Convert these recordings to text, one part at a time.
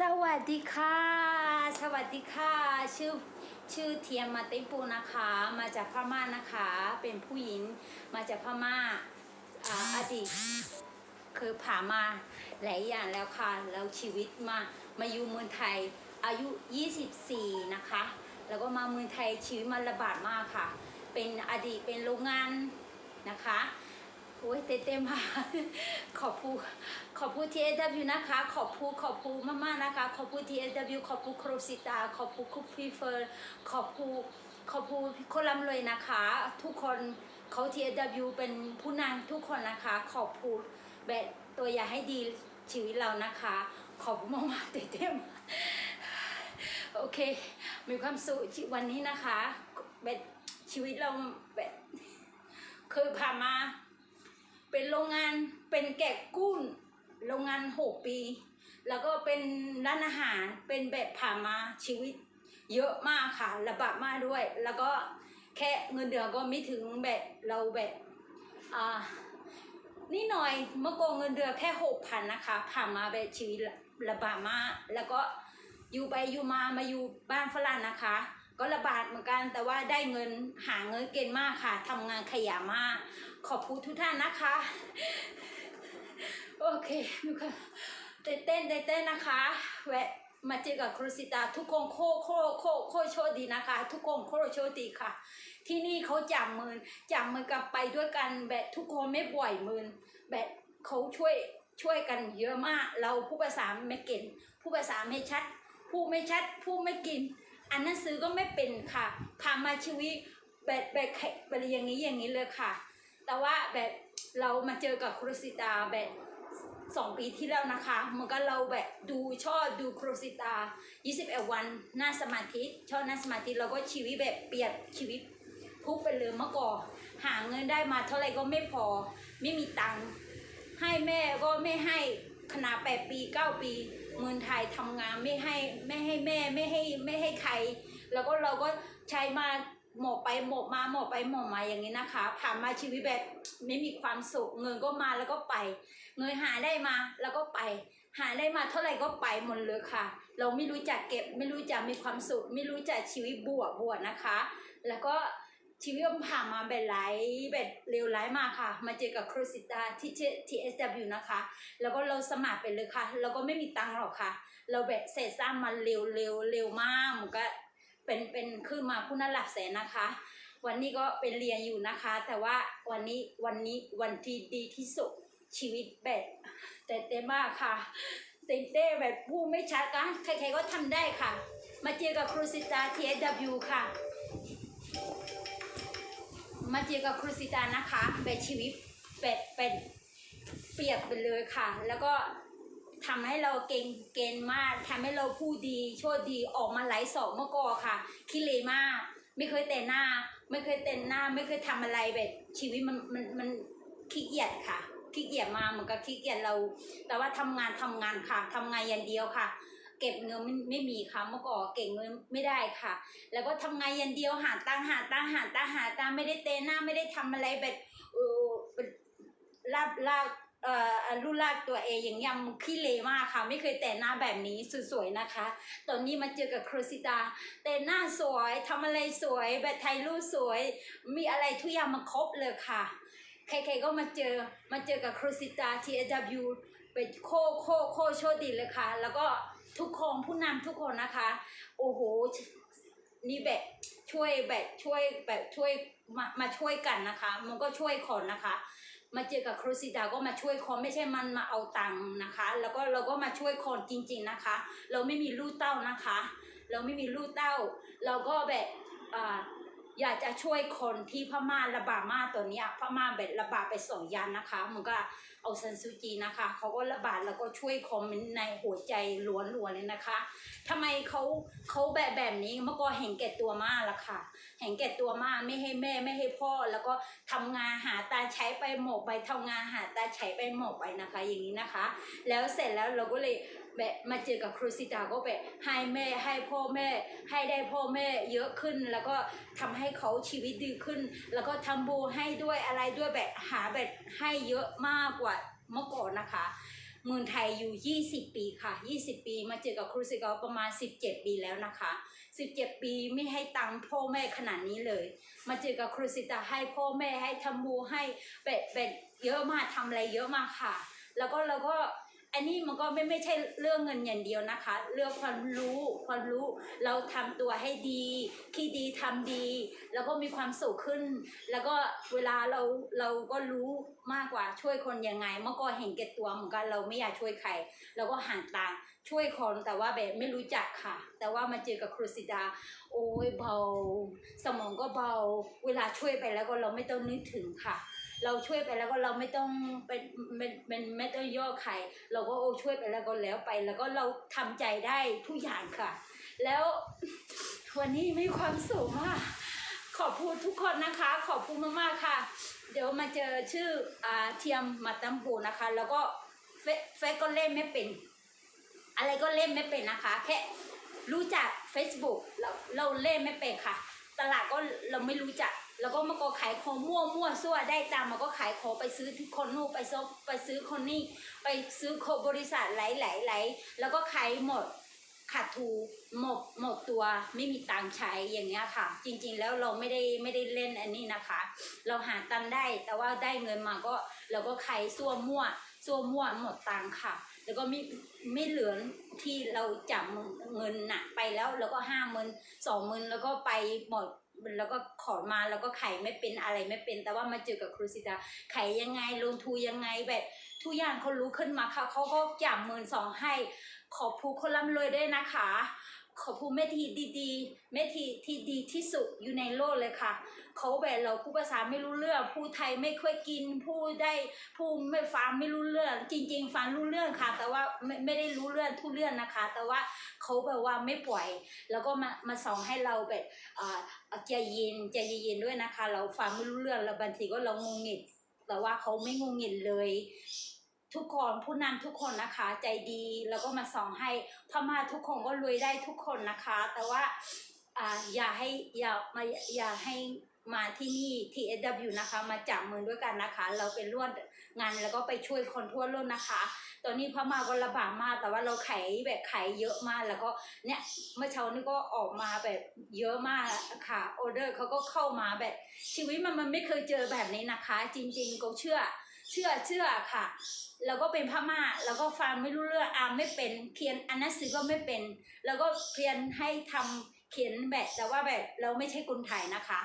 สวัสดีค่ะ สวัสดีค่ะ ชื่อชื่อเทียมมาติปูนะคะ มาจากพม่านะคะ เป็นผู้หญิงมาจากพม่าอ่าอดีตคือผ่ามาหลายอย่างแล้วค่ะแล้วชีวิตมามาอยู่เมืองไทยอายุ 24 นะคะ แล้วก็มาเมืองไทยชีวิตมันระบาดมากค่ะ เป็นอดีตเป็นโรงงานนะคะ โอ้ยเต้เต้มาขอบคุณขอบคุณ TSW นะคะ ขอบคุณขอบคุณมากๆนะคะ ขอบคุณ TSW ขอบคุณครสิตา ขอบคุณคุปฟีเฟิร์ขอบคุณขอบคุณคนร่ำรวยนะคะ ทุกคนเขา TSW เป็นผู้นำทุกคนนะคะ ขอบคุณแบบตัวอย่าให้ดีชีวิตเรานะคะ ขอบคุณมากๆเต้เต้มโอเค มีความสุขวันนี้นะคะแบบชีวิตเราแบบคือผ่านมา เป็นโรงงานเป็นแกะกุ้นโรงงานหกปี แล้วก็เป็นร้านอาหารเป็นแบบผ่านมาชีวิต เยอะมากค่ะระบาดมากด้วย แล้วก็แค่เงินเดือนก็ไม่ถึงแบบเราแบบอ่านี่หน่อยเมื่อก่อนเงินเดือนแค่หกพันนะคะผ่านมาแบบชีวิตระบาดมากแล้วก็อยู่ไปอยู่มามาอยู่บ้านฝรั่งนะคะ ก็ระบาดเหมือนกันแต่ว่าได้เงินหาเงินเก่งมากค่ะทำงานขยันมาก ขอบคุณทุกท่านนะคะ โอเคทุกคนเต้เต้นเต้นเต้นนะคะ แวะมาเจอกับครูสิตาทุกคนโคโคโคโคโชคดีนะคะ ทุกคนโคโชคดีค่ะ ที่นี่เขาจับมือจับมือกันไปด้วยกันแบบทุกคนไม่ปล่อยมือแบบเขาช่วยช่วยกันเยอะมาก เราผู้ภาษาไม่เก่งผู้ภาษาไม่ชัด ผู้ไม่ชัด ผู้ไม่กินอ่านนังสือก็ไม่เป็นค่ะผ่านมาชีวิตแบบแบบแบบอย่างนี้อย่างนี้เลยค่ะ แต่ว่าแบบเรามาเจอกับครูสิตาแบบสองปีที่แล้วนะคะมือนกับเราแบบดูชอบดูครูสิตา 21 วันหน้าสมาธิชอบหน้าสมาธิเราก็ชีวิตแบบเปลี่ยนชีวิตพุกไปเลยเมื่อก่อนหาเงินได้มาเท่าไรก็ไม่พอ ไม่มีตังค์ให้แม่ก็ไม่ให้ขนาดแปดปีเก้าปีเมืองไทยทำงานไม่ให้ไม่ให้แม่ไม่ให้ไม่ให้ใคร แล้วก็เราก็ใช้มา หมดไปหมดมาหมดไปหมดมาอย่างนี้นะคะผ่านมาชีวิตแบบไม่มีความสุขเงินก็มาแล้วก็ไป เงินหาได้มาแล้วก็ไป หาได้มาเท่าไหร่ก็ไปหมดเลยค่ะ เราไม่รู้จักเก็บไม่รู้จักมีความสุข ไม่รู้จักชีวิตบวกบวกนะคะ แล้วก็ชีวิตผ่านมาแบบไหลแบบเลวร้ายมากค่ะ มาเจอกับครูสิตาที่ TSW นะคะ แล้วก็เราสมัครไปเลยค่ะเราก็ไม่มีตังค์หรอกค่ะ เราแบบเศษสร้างมันเร็วเร็วเร็วมากมันก็ เป็นเป็นขึ้นมาผู้นั้นหลักแสนนะคะ วันนี้ก็เป็นเรียนอยู่นะคะ แต่ว่าวันนี้วันนี้วันที่ดีที่สุดชีวิตแบบแต่เต้มากค่ะเต้เต้แบบผู้ไม่ชัดก็ใครๆก็ทำได้ค่ะ มาเจอกับครูสิตา TSW ค่ะ มาเจอกับครูสิตานะคะแบบชีวิตแบบเป็นเปรียบไปเลยค่ะ แล้วก็ ทำให้เราเก่งเกณฑ์มากทำให้เราผู้ดีโชดดีออกมาไหลสอบเมื่อก่อนค่ะขี้เลมาก ไม่เคยแต่หน้า ไม่เคยแต่หน้า ไม่เคยทำอะไรแบบชีวิตมันมันมันขี้เกียจค่ะขี้เกียจมาเหมือนกับขี้เกียจเรา แต่ว่าทำงานทำงานค่ะทำงานอย่างเดียวค่ะ เก็บเงินไม่ไม่มีค่ะเมื่อก่อนเก็บเงินไม่ได้ค่ะ แล้วก็ทำงานอย่างเดียวหาตังหาตังหาตังหาตังไม่ได้เตะหน้าไม่ได้ทำอะไรแบบเออเป็นลาบลาบ เอ่อรูปร่างตัวเองอย่างเงี้ยมันขี้เลมากค่ะ ไม่เคยแต่งหน้าแบบนี้สวยๆนะคะ ตอนนี้มาเจอกับครูสิตา แต่งหน้าสวยทำอะไรสวย แบบถ่ายรูปสวย มีอะไรทุกอย่างมาครบเลยค่ะ ใครๆก็มาเจอมาเจอกับครูสิตา TSW เป็นโคโคโคโชดีเลยค่ะ แล้วก็ทุกคนผู้นำทุกคนนะคะ โอ้โหนี่แบบช่วยแบบช่วยแบบช่วยมามาช่วยกันนะคะ มันก็ช่วยคนนะคะ มาเจอกับครูสิดาก็มาช่วยคนไม่ใช่มันมาเอาตังค์นะคะ แล้วก็เราก็มาช่วยคนจริง ๆนะคะ เราไม่มีลูกเต้านะคะ เราไม่มีลูกเต้า เราก็แบบอ่า อยากจะช่วยคนที่พม่าระบาดมาตัวเนี้ยพม่าแบบระบาดไปสองยันนะคะ มันก็เอาซันซูจีนะคะเขาก็ระบาดแล้วก็ช่วยคนในหัวใจล้วนๆเลยนะคะทำไมเขาเขาแบบแบบนี้เมื่อก่อนเห็นแก่ตัวมากละค่ะ เห็นแก่ตัวมากไม่ให้แม่ไม่ให้พ่อแล้วก็ทำงานหาตาใช้ไปหมดไปทำงานหาตาใช้ไปหมดไปนะคะ อย่างนี้นะคะ แล้วเสร็จแล้วเราก็เลย แบบมาเจอกับครูสิตาก็แบบให้แม่ให้พ่อแม่ ให้ได้พ่อแม่เยอะขึ้น แล้วก็ทำให้เขาชีวิตดีขึ้น แล้วก็ทำบูให้ด้วยอะไรด้วยแบบหาแบบให้เยอะมากกว่าเมื่อก่อนนะคะเมืองไทยอยู่ 20 ปีค่ะ 20 ปีมาเจอกับครูสิกาประมาณ 17 ปีแล้วนะคะ 17 ปีไม่ให้ตังค์พ่อแม่ขนาดนี้เลย มาเจอกับครูสิตาให้พ่อแม่ให้ทำบูให้เป็ดเป็ดเยอะมากทำอะไรเยอะมากค่ะ แล้วก็แล้วก็ อันนี้มันก็ไม่ไม่ใช่เรื่องเงินอย่างเดียวนะคะ เรื่องความรู้ความรู้เราทำตัวให้ดีคิดดีทำดี แล้วก็มีความสุขขึ้น แล้วก็เวลาเราเราก็รู้มากกว่าช่วยคนยังไง เมื่อก่อนเห็นแก่ตัวเหมือนกันเราไม่อยากช่วยใครเราก็ห่างตาช่วยคนแต่ว่าแบบไม่รู้จักค่ะ แต่ว่ามาเจอกับครูสิดา โอ้ยเบา สมองก็เบา เวลาช่วยไปแล้วก็เราไม่ต้องนึกถึงค่ะ เราช่วยไปแล้วก็เราไม่ต้องเป็นเป็นเป็นไม่ต้องย่อใครเราก็โอ้ช่วยไปแล้วก็แล้วไป แล้วก็เราทำใจได้ทุกอย่างค่ะ แล้ววันนี้มีความสุขมากขอบคุณทุกคนนะคะ ขอบคุณมากๆค่ะ เดี๋ยวมาเจอชื่ออาเทียมมาตัมปูนะคะ แล้วก็เฟซเฟซก็เล่นไม่เป็น อะไรก็เล่นไม่เป็นนะคะ แค่รู้จัก Facebook เราเราเล่นไม่เป็นค่ะ ตลาดก็เราไม่รู้จัก แล้วก็มันก็ขายของมั่วมั่วซั่วได้ตามมันก็ขายของไปซื้อที่คนนู้นไปซื้อไปซื้อคนนี้ไปซื้อโคบริษัทไหลไหลไหลแล้วก็ขายหมดขาดทุนหมดหมดตัวไม่มีตังค์ใช้อย่างเงี้ยค่ะ จริงๆแล้วเราไม่ได้ไม่ได้เล่นอันนี้นะคะ เราหาตังค์ได้ แต่ว่าได้เงินมาก็เราก็ขายซั่วมั่วซั่วมั่วหมดตังค์ค่ะ แล้วก็ไม่ไม่เหลือที่เราจับเงินหน่ะไปแล้ว แล้วก็ห้าหมื่นสองหมื่นแล้วก็ไปหมด แล้วก็ขอมาแล้วก็ไขไม่เป็นอะไรไม่เป็น แต่ว่ามาเจอกับครูสิตาไขยังไงลงทุนยังไงแบบทุกอย่างเขารู้ขึ้นมาค่ะเขาก็จ่ายหมื่นสองให้ ขอบผู้คนร่ำรวยด้วยนะคะ ขอบผู้แม่ทีดีๆแม่ทีที่ดีที่สุดอยู่ในโลกเลยค่ะ เขาแบบเราพูดภาษาไม่รู้เรื่อง พูดไทยไม่ค่อยกิน พูดได้พูดไม่ฟังไม่รู้เรื่อง จริง ๆ ฟังรู้เรื่องค่ะ แต่ว่าไม่ไม่ได้รู้เรื่องทุเรื่องนะคะ แต่ว่าเขาแบบว่าไม่ปล่อย แล้วก็มามาสอนให้เราแบบอ่าใจเย็นใจเย็นๆด้วยนะคะ เราฟังไม่รู้เรื่องแล้วบางทีก็เรางงงิดแต่ว่าเขาไม่งงงิดเลยทุกคนผู้นำทุกคนนะคะใจดีแล้วก็มาสอนให้พม่าทุกคนก็รวยได้ทุกคนนะคะ แต่ว่าอ่าอย่าให้อย่ามาอย่าให้ มาที่นี่ TSW นะคะ มาจับมือด้วยกันนะคะ เราเป็นร่วมงานแล้วก็ไปช่วยคนทั่วโลกนะคะ ตอนนี้พม่าก็ลำบากมากแต่ว่าเราขายแบบขายเยอะมากแล้วก็เนี่ยเมื่อเช้านี้ก็ออกมาแบบเยอะมากค่ะออเดอร์เขาก็เข้ามาแบบ ชีวิตมันมันไม่เคยเจอแบบนี้นะคะ จริงๆก็เชื่อเชื่อเชื่อค่ะแล้วก็เป็นพม่าแล้วก็ฟังไม่รู้เรื่องอ่านไม่เป็นเขียนอันหนังสือก็ไม่เป็น แล้วก็เพียนให้ทำเขียนแบบแต่ว่าแบบเราไม่ใช่คนไทยนะคะ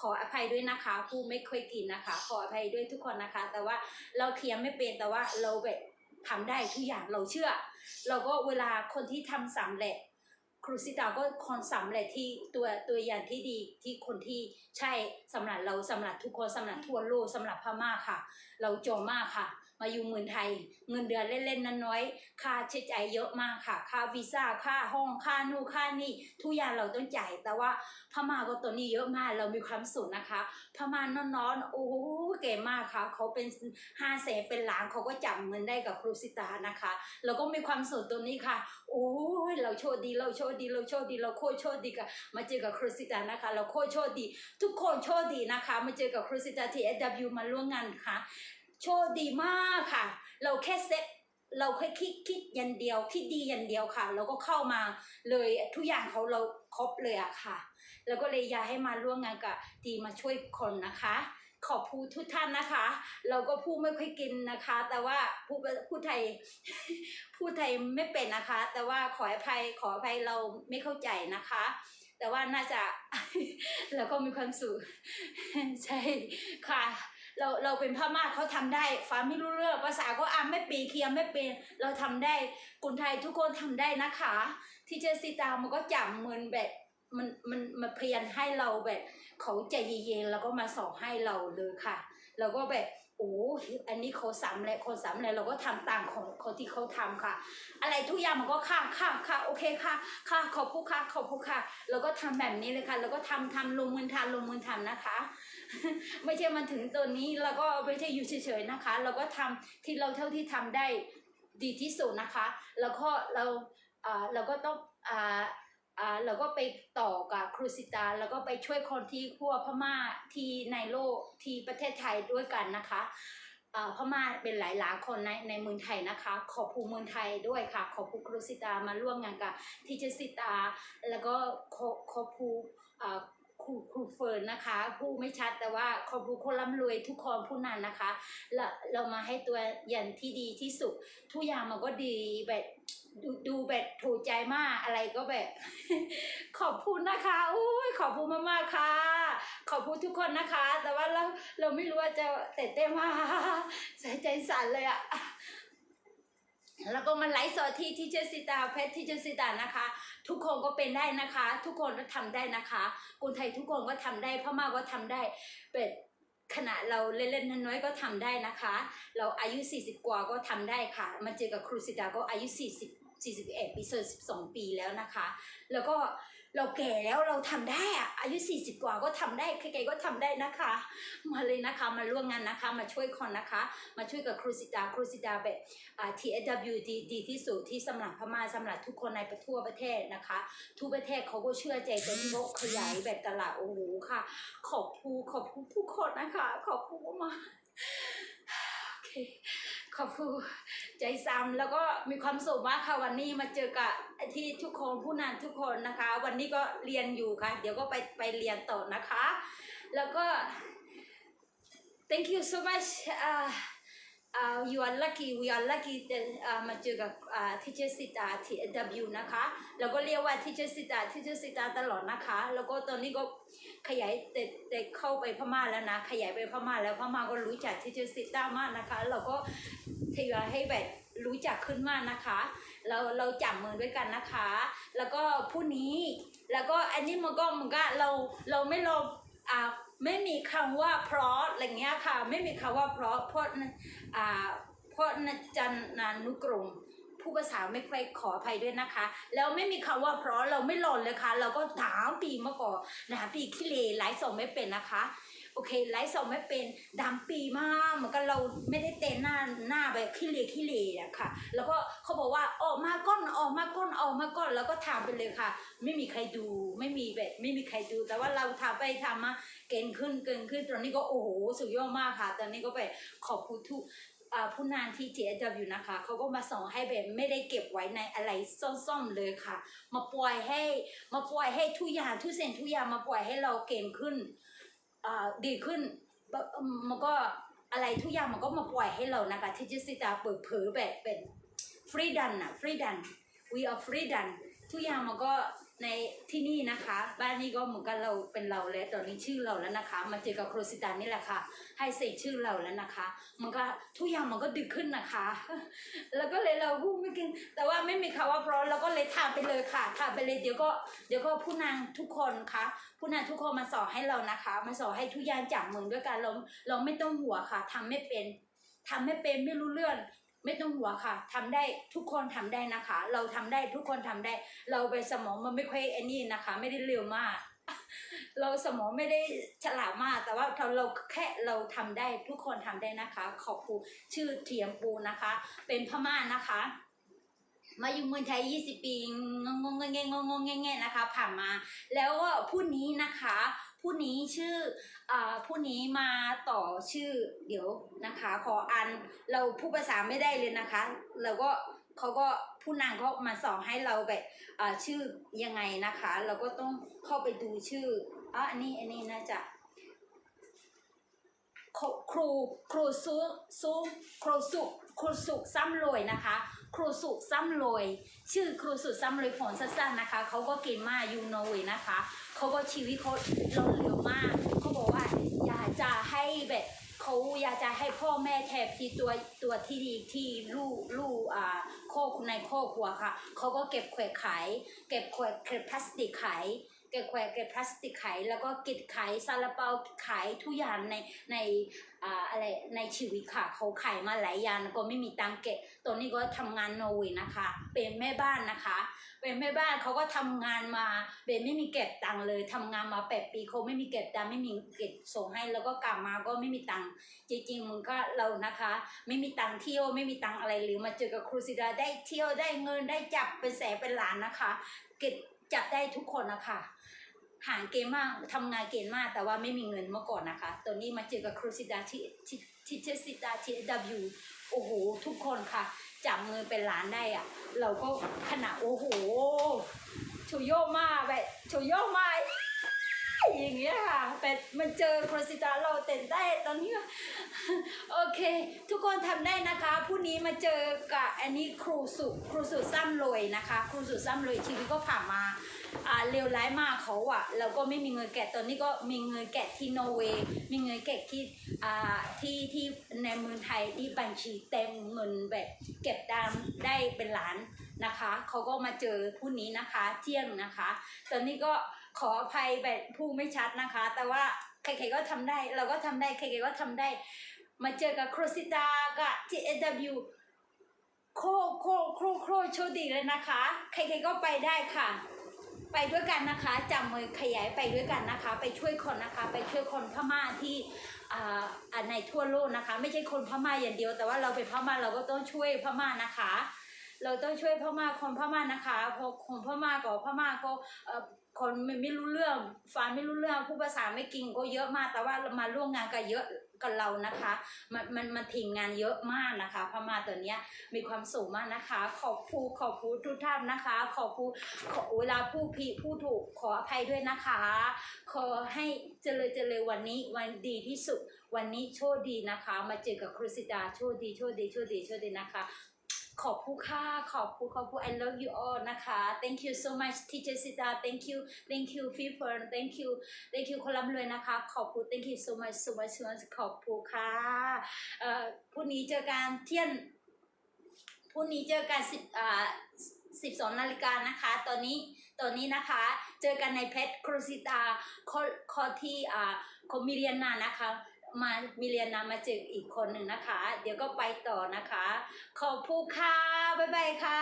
ขออภัยด้วยนะคะผู้ไม่เคยกินนะคะ ขออภัยด้วยทุกคนนะคะ แต่ว่าเราเคียนไม่เป็นแต่ว่าเราแบบทำได้ทุกอย่างเราเชื่อ เราก็เวลาคนที่ทำสำเร็จ ครูซิตาก็คนสำเร็จที่ตัวตัวอย่างที่ดีที่คนที่ใช่สำหรับเราสำหรับทุกคนสำหรับทั่วโลกสำหรับพม่าค่ะ เราจมากค่ะ มาอยู่เมืองไทย เงินเดือนเล่นๆน้อยค่าใช้จ่ายเยอะมากค่ะ ค่าวีซ่าค่าห้องค่านู่นค่านี่ทุกอย่างเราต้องจ่าย แต่ว่าพม่าก็ตัวนี้เยอะมากเรามีความสุขนะคะพม่านอนๆโอ้โหเก๋มากค่ะ เขาเป็นห้าแสนเป็นล้านเขาก็จับเงินได้กับครูสิตานะคะเราก็มีความสุขตัวนี้ค่ะ โอ้ยเราโชคดีเราโชคดีเราโชคดีเราโคตรโชคดีค่ะมาเจอกับครูสิตานะคะ เราโคตรโชคดี ทุกคนโชคดีนะคะ มาเจอกับครูสิตาที่ SW มาร่วมงานค่ะ โชคดีมากค่ะ เราแค่เซ็ตเราแค่คิดคิดย่างเดียวคิดดีย่างเดียวค่ะเราก็เข้ามาเลยทุกอย่างเขาเราครบเลยอะค่ะ แล้วก็เลยอยากให้มาร่วมงานกับทีมาช่วยคนนะคะ ขอบคุณทุกท่านนะคะ เราก็พูดไม่ค่อยกินนะคะ แต่ว่าพูดพูดไทยพูดไทยไม่เป็นนะคะ แต่ว่าขออภัยขออภัยเราไม่เข้าใจนะคะ แต่ว่าน่าจะเราก็มีความสุขใช่ค่ะ เราเราเป็นพม่าเขาทำได้ฟังไม่รู้เรื่องภาษาก็อ่านไม่เป็นเคียนไม่เป็น เราทำได้คนไทยทุกคนทำได้นะคะ ที่เจอสิตามันก็จับมือแบบมันมันมันเพียนให้เราแบบเขาใจเย็นๆแล้วก็มาสอนให้เราเลยค่ะ เราก็แบบโอ้อันนี้เขาสำเร็จคนสำเร็จเราก็ทำตามของคนที่เขาทำค่ะ อะไรทุกอย่างมันก็ค่ะค่ะค่ะโอเคค่ะค่ะขอบคุณค่ะขอบคุณค่ะเราก็ทำแบบนี้เลยค่ะเราก็ทำทำลงมือทำลงมือทำนะคะ ไม่ใช่มันถึงตัวนี้แล้วก็ไม่ใช่อยู่เฉยๆนะคะ เราก็ทำที่เราเท่าที่ทำได้ดีที่สุดนะคะ แล้วก็เราอ่าเราก็ต้องอ่าอ่าเราก็ไปต่อกับครูสิตาแล้วก็ไปช่วยคนที่ขั้วพม่าที่ในโลกที่ประเทศไทยด้วยกันนะคะอ่าพม่าเป็นหลายหลายคนในในเมืองไทยนะคะ ขอบคุณเมืองไทยด้วยค่ะ ขอบคุณครูสิตามาร่วมงานกับทีเจสิตา แล้วก็ขอบคุณอ่าค รูครูเฟิร์นนะคะผู้ไม่ชัดแต่ว่าขอบคุณคนร่ำรวยทุกคนผู้นั้นนะคะเราเรามาให้ตัวยันที่ดีที่สุด ทุกอย่างมันก็ดีแบบดูดูแบบถูกใจมากอะไรก็แบบ ขอบคุณนะคะอุ้ยขอบคุณมากๆค่ะ ขอบคุณทุกคนนะคะ แต่ว่าเราเราไม่รู้ว่าจะเต้นเต้นมากใจใจสั่นเลยอะ แล้วก็มาไลฟ์สดที่ที่เจสิตาเพชรที่เจสิตานะคะ ทุกคนก็เป็นได้นะคะ ทุกคนก็ทำได้นะคะคนไทยทุกคนก็ทำได้พม่าก็ทำได้เป็ดขณะเราเล่นๆน้อยๆก็ทำได้นะคะ เราอายุ 40 กว่าก็ทำได้ค่ะ มาเจอกับครูสิตาก็อายุ 40 41 ปีเซอร์12 ปีแล้วนะคะ แล้วก็เราแก่แล้วเราทำได้อะอายุ 40 กว่าก็ทำได้ใครๆก็ทำได้นะคะ มาเลยนะคะมาร่วมงานนะคะ มาช่วยคนนะคะ มาช่วยกับครูสิตาครูสิตาแบบอ่า TSW ดีดีที่สุดที่สำหรับพม่าสำหรับทุกคนในประทั่วประเทศนะคะ ทุกประเทศเขาก็เชื่อใจจนเขาขยายแบบตลาดโอ้โหค่ะ ขอบคุณขอบคุณทุกคนนะคะ ขอบคุณมากโอเค ขอบคุณใจซ้ำแล้วก็มีความสุขมากค่ะวันนี้มาเจอกับที่ทุกคนผู้นานทุกคนนะคะ วันนี้ก็เรียนอยู่ค่ะ เดี๋ยวก็ไปไปเรียนต่อนะคะ แล้วก็ thank you so much uh, uh, you are lucky we are lucky that uh, มาเจอกับ teacher สิตา TW นะคะ แล้วก็เรียกว่า teacher สิตา teacher สิตาตลอดนะคะ แล้วก็ตอนนี้ก็ขยายแต่แต่เข้าไปพม่าแล้วนะ ขยายไปพม่าแล้วพม่าก็รู้จัก teacher สิตามากนะคะ เราก็ทยอยให้แบบรู้จักขึ้นมากนะคะ เราเราจับมือด้วยกันนะคะ แล้วก็ผู้นี้ แล้วก็อันนี้มันก็มันก็เราเราไม่ลงอ่า ไม่มีคำว่าเพราะอะไรเงี้ยค่ะ ไม่มีคำว่าเพราะเพราะอ่าเพราะนจันนานุกรมผู้ภาษาไม่ค่อยขออภัยด้วยนะคะ แล้วไม่มีคำว่าเพราะเราไม่หล่นเลยค่ะ เราก็ถามปีมาก่อนนะปีขี้เลไลฟ์ส่งไม่เป็นนะคะ โอเคไลฟ์ส่งไม่เป็นดำปีมากเหมือนกันเราไม่ได้เต้นหน้าหน้าแบบขี้เลขี้เลอะค่ะ แล้วก็เขาบอกว่าออกมาก้อนออกมาก้อนออกมาก้อนแล้วก็ทำไปเลยค่ะ ไม่มีใครดูไม่มีแบบไม่มีใครดู แต่ว่าเราทำไปทำมาเก่งขึ้นเก่งขึ้นตอนนี้ก็โอ้โหสุดยอดมากค่ะ ตอนนี้ก็ไปขอบคุณทุกผู้นานที่ TSW นะคะเขาก็มาส่งให้แบบไม่ได้เก็บไว้ในอะไรซ่อนๆเลยค่ะ มาปล่อยให้มาปล่อยให้ทุกอย่างทุกสิ่งทุกอย่างมาปล่อยให้เราเก่งขึ้น ดีขึ้นมันก็อะไรทุกอย่างมันก็มาปล่อยให้เรานะคะที่จิสิตาเปิดเผยแบบเป็นฟรีดันอะฟรีดัน we are freedom ทุกอย่างมันก็ ในที่นี่นะคะ บ้านนี้ก็เหมือนกันเราเป็นเราแล้วตอนนี้ชื่อเราแล้วนะคะ มาเจอกับโครสิตานี่แหละค่ะ ให้เสกชื่อเราแล้วนะคะ มันก็ทุกอย่างมันก็ดึกขึ้นนะคะ แล้วก็เลยเราพูดไม่กินแต่ว่าไม่มีคำว่าเพราะเราก็เลยทำไปเลยค่ะทำไปเลยเดี๋ยวก็เดี๋ยวก็ผู้นางทุกคนคะผู้นางทุกคนมาสอนให้เรานะคะ มาสอนให้ทุกอย่างจับมือด้วยกันเราเราไม่ต้องหัวค่ะทำไม่เป็นทำไม่เป็นไม่รู้เรื่อง ไม่ต้องหัวค่ะทำได้ทุกคนทำได้นะคะ เราทำได้ทุกคนทำได้ เราไปสมองมันไม่ค่อยไอ้นี่นะคะ ไม่ได้เร็วมาก เราสมองไม่ได้ฉลาดมาก แต่ว่าเราแค่เราทำได้ทุกคนทำได้นะคะ ขอบคุณชื่อเทียมปูนะคะ เป็นพม่านะคะมาอยู่เมืองไทย 20 ปี งงงงงงงงงๆนะคะ ผ่านมา แล้วก็ผู้นี้นะคะ ผู้นี้ชื่ออ่าผู้นี้มาต่อชื่อเดี๋ยวนะคะ ขออ่านเราผู้ภาษาไม่ได้เลยนะคะแล้วก็เขาก็ผู้นางเขามาสอนให้เราแบบอ่าชื่อยังไงนะคะ เราก็ต้องเข้าไปดูชื่ออะอันนี้อันนี้น่าจะครูครูครูซุซุครูสุครูสุซ้ำรวยนะคะ ครูสุซ้ำรวย ชื่อครูสุซ้ำรวยผลสั้นๆนะคะเขาก็เก่งมากยูโนเวยนะคะเขาก็ชีวิตเขาล้มเหลวมากเขาบอกว่าอยากจะให้แบบเขาอยากจะให้พ่อแม่แทบที่ตัวตัวที่ดีที่ลูกลูกอ่าครอบในครอบครัวค่ะเขาก็เก็บขวะขาย เก็บขวะเก็บพลาสติกขาย เก็บแขวะเก็บพลาสติกไขแล้วก็กิดขซาลาเปาขายทุกอย่างในในอ่าอะไรในชีวิตค่ะเขาขายมาหลายอย่างแล้วก็ไม่มีตังเก็บตอนนี้ก็ทำงานโนเวย์นะคะ เป็นแม่บ้านนะคะ เป็นแม่บ้านเขาก็ทำงานมาเป็นไม่มีเก็บตังเลยทำงานมาแปดปีเขาไม่มีเก็บตังไม่มีเก็บส่งให้แล้วก็กลับมาก็ไม่มีตังจริงๆมึงก็เรานะคะ ไม่มีตังเที่ยวไม่มีตังอะไรหรือมาเจอกับครูซิดาได้เที่ยวได้เงินได้จับเป็นแสเป็นล้านนะคะ เก็บ จับได้ทุกคนนะคะหางเกณฑ์มากทำงานเกณฑ์มาก แต่ว่าไม่มีเงินเมื่อก่อนนะคะ ตอนนี้มาเจอกับครูสิดาที่ที่เชสิดาที่ W โอ้โห ทุกคนค่ะ จับเงินเป็นล้านได้อะเราก็ขนาดโอ้โหโชโยมากแบบโชโยมาก อย่างเงี้ยค่ะแต่มันเจอครสิดาเราเต้นได้ตอนนี้โอเค ทุกคนทำได้นะคะพรุ่งนี้มาเจอกับอันนี้ครูสุครูสุซ้ำรวยนะคะ ครูสุซ้ำรวยชีวิตก็ผ่านมาอ่าเร็วร้ายมากเขาอะเราก็ไม่มีเงินแกะตอนนี้ก็มีเงินแกะที่นอร์เวย์มีเงินแกะที่อ่าที่ที่ในเมืองไทยที่บัญชีเต็มเงินแบบเก็บตามได้เป็นล้านนะคะเขาก็มาเจอพรุ่งนี้นะคะเที่ยงนะคะ ตอนนี้ก็ ขออภัยแบบพูดไม่ชัดนะคะ แต่ว่าใครๆก็ทำได้ เราก็ทำได้ใครๆก็ทำได้ มาเจอกับโครซิตากับ TSW โคโคโคโคโชคดีเลยนะคะ ใครๆก็ไปได้ค่ะ ไปด้วยกันนะคะจับมือขยายไปด้วยกันนะคะ ไปช่วยคนนะคะ ไปช่วยคนพม่าที่อ่าในทั่วโลกนะคะ ไม่ใช่คนพม่าอย่างเดียว แต่ว่าเราเป็นพม่าเราก็ต้องช่วยพม่านะคะ เราต้องช่วยพม่าคนพม่านะคะเพราะคนพม่าก็พม่าก็ คนไม่ไม่รู้เรื่องฟังไม่รู้เรื่องผู้ภาษาไม่กิงก็เยอะมาก แต่ว่ามาร่วมงานกันเยอะกับเรานะคะ มันมันมันทิ้งงานเยอะมากนะคะพม่าตัวเนี้ยมีความสูงมากนะคะ ขอบคุณขอบคุณทุกท่านนะคะ ขอบคุณขอเวลาผู้ผิดผู้ถูกขออภัยด้วยนะคะ ขอให้เจริญเจริญวันนี้วันดีที่สุดวันนี้โชคดีนะคะ มาเจอกับครูสิดาโชคดีโชคดีโชคดีโชคดีนะคะ ขอบคุณค่ะขอบคุณขอบคุณ I love you all นะคะ thank you so much teacher สิตา thank you thank you พี่เฟิร์น thank you thank you คนร่ำรวยนะคะ ขอบคุณ thank you so much so much so much ขอบคุณค่ะเอ่อพรุ่งนี้เจอกันเที่ยงพรุ่งนี้เจอกันสิบอ่าสิบสองนาฬิกานะคะ ตอนนี้ตอนนี้นะคะ เจอกันในเพจครูสิตาคอคอที่อ่าคอมิเรียนานะคะ มามิเรียนนามาเจออีกคนหนึ่งนะคะ เดี๋ยวก็ไปต่อนะคะ ขอบคุณค่ะบ๊ายบายค่ะ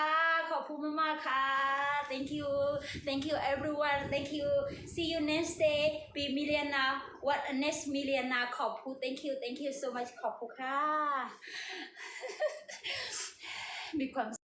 ขอบคุณมากๆค่ะ thank you thank you everyone thank you see you next day be millionaire what a next millionaire ขอบคุณ thank you thank you so much ขอบคุณค่ะ มีความ